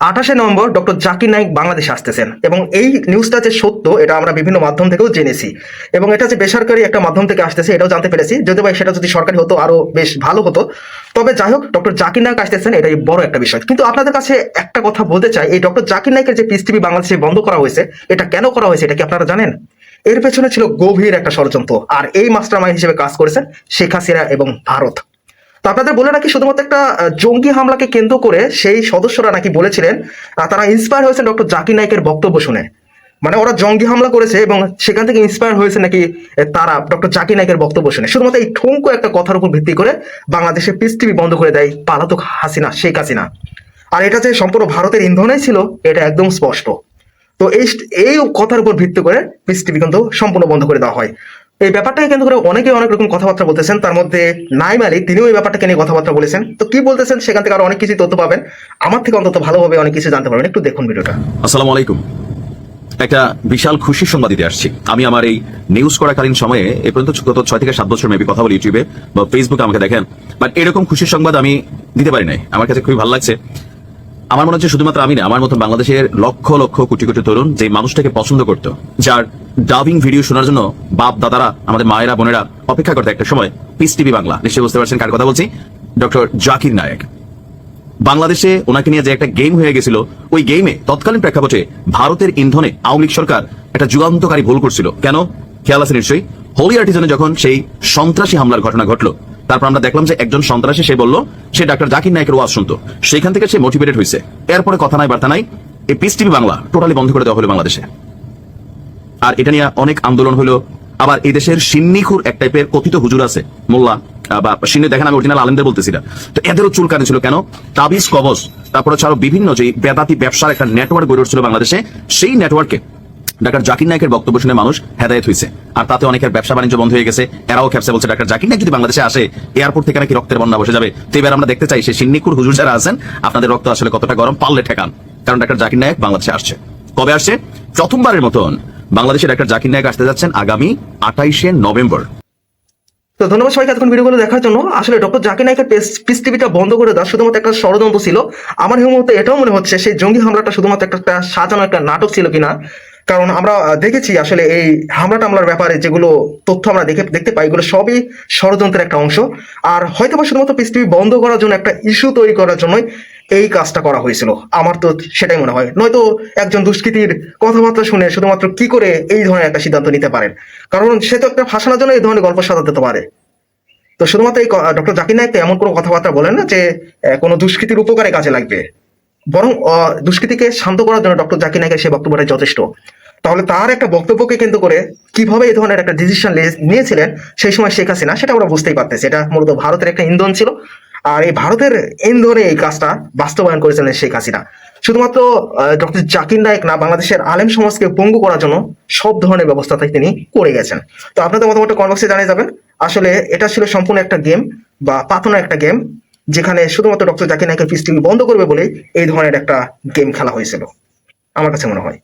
আঠাশে November doctor Zakir Naik বাংলাদেশে আসতেছেন এবং এই নিউজটা যে সত্য, এটা আমরা বিভিন্ন মাধ্যম থেকেও জেনেছি এবং এটা যে বেসরকারি একটা মাধ্যম থেকে আসতেছে, এটাও জানতে পেরেছি। যদি ভাই সেটা যদি সরকারি হতো আরও বেশ ভালো হতো। তবে যাই হোক, ডক্টর জাকির নায়ক আসতেছেন, এটাই বড় একটা বিষয়। কিন্তু আপনাদের কাছে একটা কথা বলতে চাই, এই ডক্টর জাকির নায়কের যে পিস টিভি বাংলাদেশে বন্ধ করা হয়েছে, এটা কেন করা হয়েছে, এটা কি আপনারা জানেন? এর পেছনে ছিল গভীর একটা ষড়যন্ত্র, আর এই মাস্টার মাইন্ড হিসেবে কাজ করেছেন শেখ হাসিনা এবং ভারত। আপনাদের বলে নাকি শুধুমাত্র একটা জঙ্গি হামলাকে কেন্দ্র করে সেই সদস্যরা নাকি বলেছিলেন তারা ইন্সপায়ার হয়েছেন ডক্টর জাকির নাইকের বক্তব্য শুনে। মানে ওরা জঙ্গি হামলা করেছে এবং সেখান থেকে ইন্সপায়ার হয়েছে নাকি তারা, ডক্টর জাকির নাইকের বক্তব্য শুনে। শুধুমাত্র এই ঠুঙ্কো একটা কথার উপর ভিত্তি করে বাংলাদেশে পিস টিভি বন্ধ করে দেয় পালাতক হাসিনা, শেখ হাসিনা। আর এটা যে সম্পূর্ণ ভারতের ইন্ধনেই ছিল, এটা একদম স্পষ্ট। তো এই এই কথার উপর ভিত্তি করে পিস টিভি কিন্তু সম্পূর্ণ বন্ধ করে দেওয়া হয়। এই ব্যাপারটাকে কেন্দ্র করে অনেকে অনেক রকম কথাবার্তা বলতেছেন। তার মধ্যে নাইম আলী, তিনিও এই ব্যাপারটাকে নিয়ে কথাবার্তা বলেছেন। তো কি বলতেছেন সেখান থেকে আরও অনেক কিছু তথ্য পাবেন। আমার থেকে অন্তত ভালোভাবে অনেক কিছু জানতে পারবেন। একটু দেখুন ভিডিওটা। আসসালামু আলাইকুম। একটা বিশাল খুশি সংবাদ দিতে আসছি। আমি আমার এই নিউজ করাকালীন সময়ে, এ পর্যন্ত গত ছয় থেকে সাত বছর মেবি কথা বলি ইউটিউবে বা ফেসবুকে আমাকে দেখেন। বাট এরকম খুশির সংবাদ আমি দিতে পারি নাই। আমার কাছে খুবই ভালো লাগছে। আমার মনে হচ্ছে শুধুমাত্র আমি না, আমার মতন বাংলাদেশের লক্ষ লক্ষ কোটি কোটি তরুণ যে মানুষটাকে পছন্দ করতো, যার ডাবিং ভিডিও শোনার জন্য বাপ, দাদারা, আমাদের মায়েরা, বোনেরা অপেক্ষা করতে একটা সময়। Peace TV Bangla. নিশ্চয়ই বুঝতে পারছেন কার কথা বলছি? ডক্টর জাকির নায়ক বাংলাদেশে ওনাকে নিয়ে যে একটা গেম হয়ে গেছিল, ওই গেমে তৎকালীন প্রেক্ষাপটে ভারতের ইন্ধনে আওয়ামী লীগ সরকার একটা যুগান্তকারী ভুল করছিল। কেন? খেয়াল আছে নিশ্চয়ই? হোলি আর্টিজনে যখন সেই সন্ত্রাসী হামলার ঘটনা ঘটলো তারপর আমরা দেখলাম যে একজন সন্ত্রাসী, সে বলল, সে ডাক্তার জাকির নায়কের ওয়াজ শুনতো। সেখান থেকে সে মোটিভেটেড হয়েছে। এরপরে কথা নাই, বার্তা নাই, এই পিস টিভি বাংলা টোটালি বন্ধ করে দেওয়া হলো বাংলাদেশে। আর এটা নিয়ে অনেক আন্দোলন হলো। আবার এই দেশের সিন্নিখুর এক টাইপের কথিত হুজুর আছে, মোল্লা বা সিন্নি দেখেন, আমি অরিজিনাল আলেমদের বলতেছি না। তো এদেরও চুলকানি ছিল কেন? তাবিজ, কবজ, তারপরে আরও বিভিন্ন যে বেদাতি ব্যবসার একটা নেটওয়ার্ক গড়ে উঠছিল বাংলাদেশে, সেই নেটওয়ার্কে ডাক্তার জাকির নায়কের বক্তব্য শুনে মানুষ হেদায়ত হয়েছে আর তাতে অনেকের ব্যবসা বাণিজ্য বন্ধ হয়ে গেছে, এরাও খেপসে বলছে, ডাক্তার জাকির নায়ক যদি বাংলাদেশে আসে, এয়ারপোর্ট থেকে নাকি রক্তের বন্যা বসে যাবে। তো এবার আমরা দেখতে চাই, সেই সিন্নিকুর হুজুর যারা আছেন, আপনাদের রক্ত আসলে কতটা গরম, পারলে ঠেকান। কারণ ডাক্তার জাকির নায়ক বাংলাদেশে আসছে। কবে আসছে? প্রথমবারের মতন বাংলাদেশে ডাক্তার জাকির নায়ক আসতে যাচ্ছেন আগামী আঠাইশে নভেম্বর। তো ধন্যবাদ সবাইকে এতক্ষণ ভিডিওগুলো দেখার জন্য। আসলে ডক্টর জাকির নায়কের পিস টিভিটা বন্ধ করে দেওয়া শুধুমাত্র একটা ষড়যন্ত্র ছিল। আমার মুহূর্তে এটাও মনে হচ্ছে, সেই জঙ্গি হামলাটা শুধুমাত্র একটা সাজানো একটা নাটক ছিল কিনা। কারণ আমরা দেখেছি আসলে এই হামলা টামলার ব্যাপারে যেগুলো তথ্য আমরা দেখে, দেখতে পাই, এগুলো সবই ষড়যন্ত্রের একটা অংশ। আর হয়তো বা শুধুমাত্র টিভি বন্ধ করার জন্য একটা ইস্যু তৈরি করার জন্যই এই কাজটা করা হয়েছিল। আমার তো সেটাই মনে হয়। নয়তো একজন দুষ্কৃতীর কথাবার্তা শুনে শুধুমাত্র কি করে এই ধরনের একটা সিদ্ধান্ত নিতে পারেন? কারণ সে তো একটা ফাঁসানোর জন্য এই ধরনের গল্প সাজাতে পারে। তো শুধুমাত্র এই ডক্টর জাকির নায়ক এমন কোনো কথাবার্তা বলেন না যে কোনো দুষ্কৃতির উপকারে কাজে লাগবে। বরং দুষ্কৃতিকে শান্ত করার জন্য ডক্টর জাকির নায়কের সেই বক্তব্যটা যথেষ্ট। তাহলে তার একটা বক্তব্যকে কেন্দ্র করে কীভাবে এই ধরনের একটা ডিসিশন নিয়েছিলেন সেই সময় শেখ হাসিনা, সেটা আমরা বুঝতেই পারতেছি। এটা মূলত ভারতের একটা ইন্ধন ছিল। আর এই ভারতের ইন্ধনে এই কাজটা বাস্তবায়ন করেছিলেন শেখ হাসিনা। শুধুমাত্র ডক্টর জাকির নায়ক না, বাংলাদেশের আলেম সমাজকে পঙ্গু করার জন্য সব ধরনের ব্যবস্থা তিনি করে গেছেন। তো আপনাদের মতামত কনভার্সে জানিয়ে যাবেন। আসলে এটা ছিল সম্পূর্ণ একটা গেম বা পাতনা একটা গেম। যেখানে শুধুমাত্র ডক্টর জাকির নায়কের পিস বন্ধ করবে বলে এই ধরনের একটা গেম খেলা হয়েছিল। আমার কাছে মনে হয়।